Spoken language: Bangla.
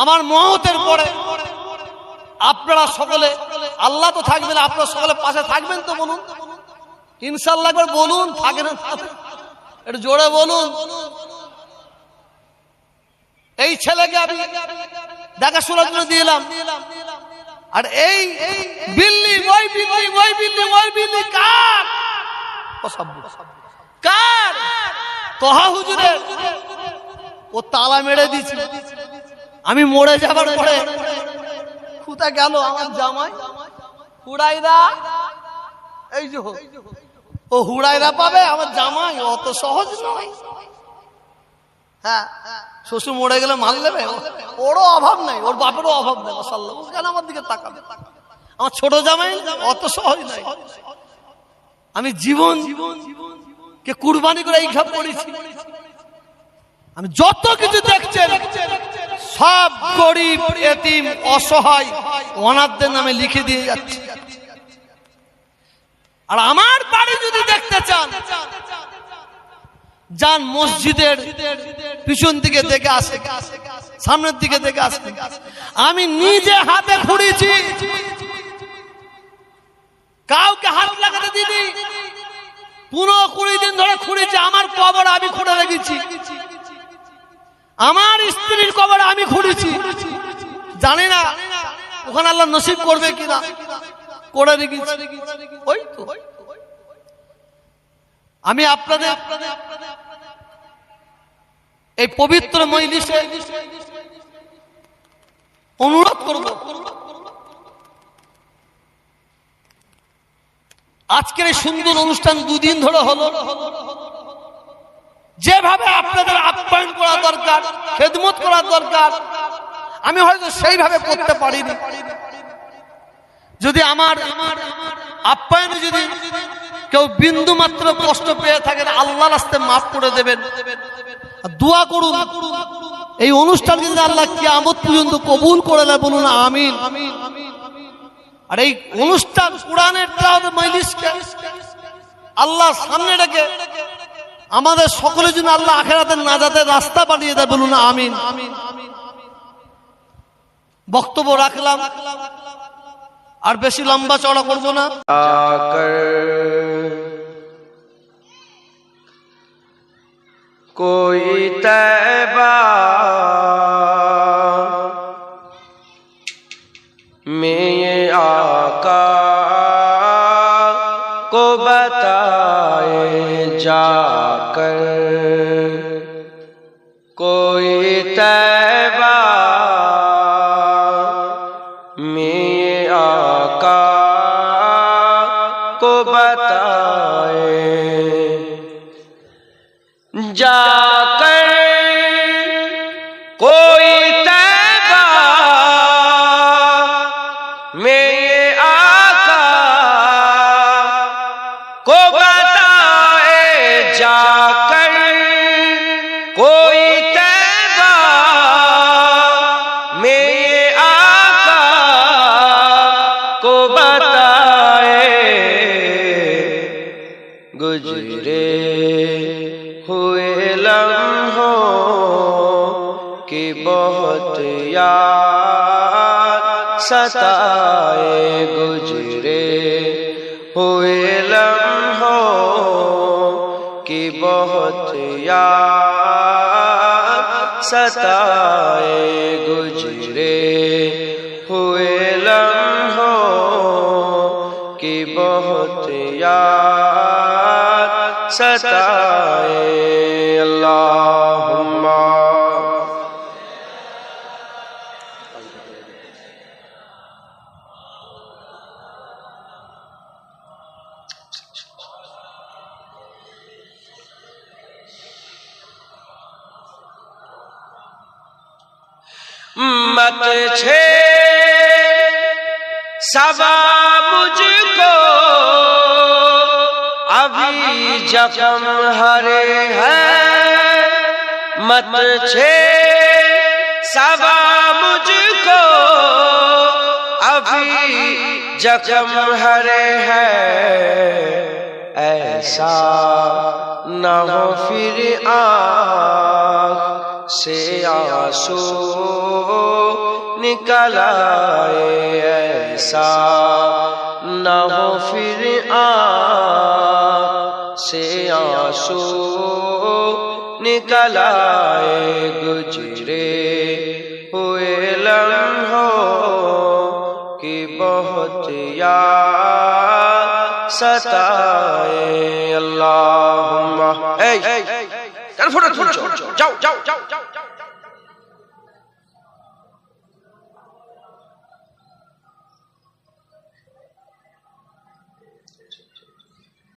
আমার মহতের পরে আপনারা সকলে, আল্লাহ তো থাকবেন, আপনারা সকলে পাশে থাকবেন তো বলুন। ইনশাল্লাহ একবার বলুন থাকে না। একটু জোরে বলুন। এই ছেলেকে আমি দেখাশোনার জন্য দিলাম। আর এই বিল্লি, ওই বিল্লি ওই বিল্লি ওই বিল্লি কার। কার? তোহা হুজুরের। ও তালা মেরে দিছে আমি মরে যাবার পরে কোথা গেল আমার জামাই? হুড়াইরা এই যে। ও হুড়াইরা পাবে আমার জামাই? অত সহজ নয়। হ্যাঁ শ্বশুর মরে গেলে মাল নেবে? ওরও অভাব নাই ওর বাপেরও অভাব নেই কেন আমার দিকে তাকাবে। আমার ছোট জামাই অত সহজ নাই। আমি জীবন কে কুরবানি করে এই সব করেছি। আমি যত কিছু দেখছেন সব গরিব, এতিম, অসহায় অনাথদের নামে লিখে দিয়ে যাচ্ছি। আর আমার বাড়ি যদি দেখতে চান, যান মসজিদের পিছন দিকে দেখে আসে, সামনের দিকে দেখে আসে। আমি নিজে হাতে খুঁড়েছি কাউকে হাত লাগাতে দিদি পুরো কুড়ি দিন ধরে খুঁড়েছি, আমার কবর আমি খুঁড়ে রেখেছি। আমার স্ত্রীর কবর আমি খুঁড়েছি। জানি না ওখানে আল্লাহ নসিব করবে কিনা। করে রেখেছি ওই তো। আমি আপনাদের এই পবিত্র মজলিসে অনুরোধ করব। আজকের এই সুন্দর অনুষ্ঠান দুদিন ধরে হলো যেভাবে আপনাদের আপ্যায়ন করা দরকার, খেদমত করা দরকার। আমি হয়তো সেইভাবে করতে পারিনি। যদি আমার আপ্যায়নে যদি কেউ বিন্দু মাত্র কষ্ট পেয়ে থাকেন আল্লাহ রাস্তে মাফ করে দেবেন। দোয়া করুন, এই অনুষ্ঠান যদি আল্লাহ কিয়ামত পর্যন্ত কবুল করে নেয়, বলুন আমিন। আর এই অনুষ্ঠান কোরআনের আল্লাহ সামনে রেখে আমাদের সকলের জন্য আল্লাহ আখেরাতের যাতে রাস্তা বানিয়ে দেয়, বলুন আমিন। বক্তব্য রাখলাম, আর বেশি লম্বা চড়া করব না। কই মেয়ে আকা زیبا آقا کو بتائے جا ہو بہت یاد ستائے گجرے ہوئے لم ہو کہ بہت یاد ستائے گجرے ہوئے لم ہو کہ بہت یاد ستائے مت چھے۔ سبا مجھ کو۔ ابھی جگم ہرے ہے۔ مت چھے۔ سبا مجھ کو۔ ابھی جگم ہرے ہے۔ ایسا نہ ہو پھر آ۔ سے آسو نکل آئے ایسا نہ ہو پھر آ سے آسو نکل آئے گجرے ہوئے لمحوں کی بہت یا ستائے اللہ اے, اے, اے,